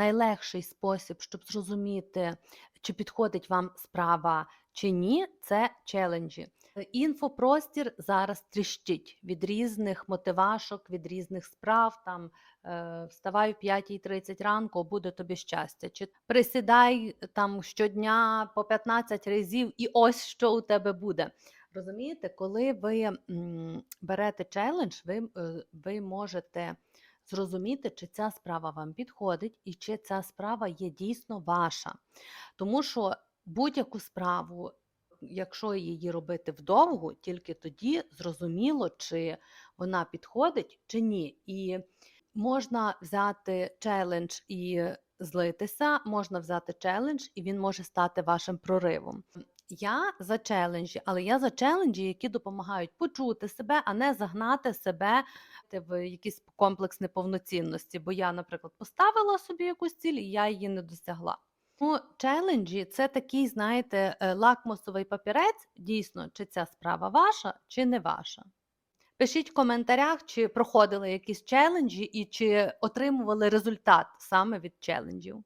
Найлегший спосіб, щоб зрозуміти, чи підходить вам справа чи ні, це челенджі. Е, Інфопростір зараз тріщить від різних мотивашок, від різних справ. Там е, вставай в 5.30 ранку, буде тобі щастя. Чи присідай там щодня по 15 разів, і ось що у тебе буде. Розумієте, коли ви берете челендж, ви, е, ви можете зрозуміти, чи ця справа вам підходить і чи ця справа є дійсно ваша. Тому що будь-яку справу, якщо її робити вдовгу, тільки тоді зрозуміло, чи вона підходить чи ні. І можна взяти челендж і злитися, можна взяти челендж, і він може стати вашим проривом. Я за челенджі, але я за челенджі, які допомагають почути себе, а не загнати себе в якийсь комплекс неповноцінності. Бо я, наприклад, поставила собі якусь ціль, і я її не досягла. Ну, челенджі це такий, знаєте, е, лакмусовий папірець, дійсно, чи ця справа ваша, чи не ваша. Пишіть в коментарях, чи проходили якісь челенджі і чи отримували результат саме від челенджів.